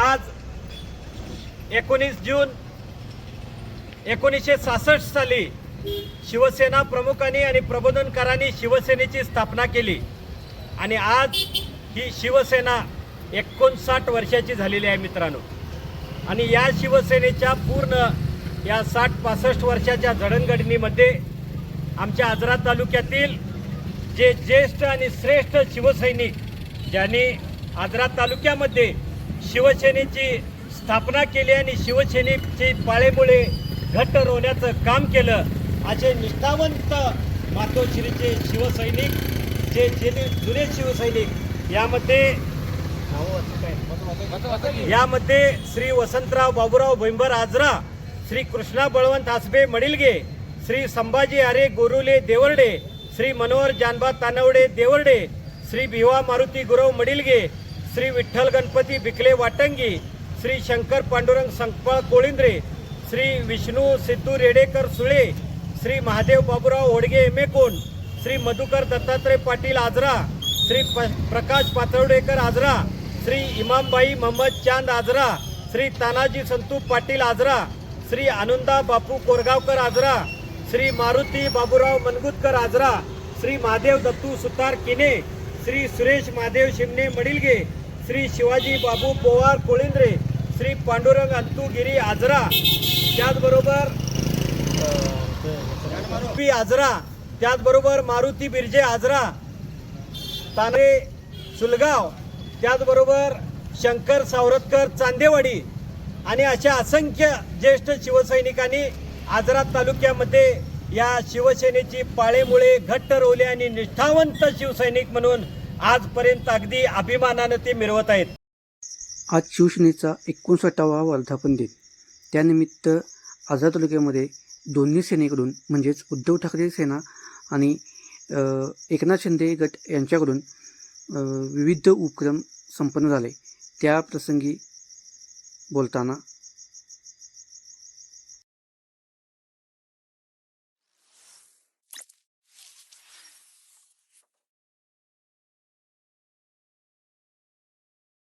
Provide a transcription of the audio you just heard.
आज एकोणीस जून एकोणीसशे सहासष्ट साली शिवसेना प्रमुखांनी आणि प्रबोधनकारांनी शिवसेनेची स्थापना केली. आणि आज ही शिवसेना एकोणसाठ वर्षाची झालेली आहे मित्रांनो. आणि या शिवसेनेच्या पूर्ण या साठ पासष्ट वर्षाच्या जडणघडणीमध्ये आमच्या आजरा तालुक्यातील जे ज्येष्ठ आणि श्रेष्ठ शिवसैनिक ज्यांनी आजरा तालुक्यामध्ये शिवसेनेची स्थापना केली आणि शिवसेनेची पाळेमुळे घट्ट रोवण्याचं काम केलं. असे निष्ठावंत मातोश्रीचे शिवसैनिक जे जुने जुने शिवसैनिक यामध्ये यामध्ये श्री वसंतराव बाबूराव भैंबर आजरा श्री कृष्णा बळवंत आसबे मडिलगे श्री संभाजी आरे गोरुले देवर्डे श्री मनोहर जानबा तानवडे देवर्डे श्री भिवा मारुती गुरव मडिलगे श्री विठ्ठल गणपती बिकले वाटंगी श्री शंकर पांडुरंग संकपाळ कोळिंद्रे श्री विष्णू सिद्धू रेडेकर सुळे श्री महादेव बाबूराव होडगे एमेकोण श्री मधुकर दत्तात्रय पाटील आजरा श्री प- प्रकाश पातवडेकर आजरा श्री इमामबाई मोहम्मद चांद आजरा श्री तानाजी संतू पाटील आजरा श्री आनंदा बापू कोरगावकर आजरा श्री मारुती बाबूराव मनगुतकर आजरा श्री महादेव दत्तू सुतार किने श्री सुरेश महादेव शिमने मडिलगे श्री शिवाजी बाबू पोवार कोळिंद्रे श्री पांडुरंग अंतुगिरी आजरा त्याचबरोबर पी आजरा त्याचबरोबर मारुती बिर्जे आजरा ताने सुलगाव त्याचबरोबर शंकर सावरतकर चांदेवाडी आणि अशा असंख्य ज्येष्ठ शिवसैनिकांनी आजरा तालुक्यामध्ये या शिवसेनेची पाळेमुळे घट्ट रोवले आणि निष्ठावंत शिवसैनिक म्हणून आजपर्यंत अगदी अभिमानानं ते मिळवत आहेत. आज शिवसेनेचा एकोणसाठावा वर्धापन दिन. त्यानिमित्त आझाद तालुक्यामध्ये दोन्ही सेनेकडून म्हणजेच उद्धव ठाकरे सेना आणि एकनाथ शिंदे गट यांच्याकडून विविध उपक्रम संपन्न झाले. त्या प्रसंगी बोलताना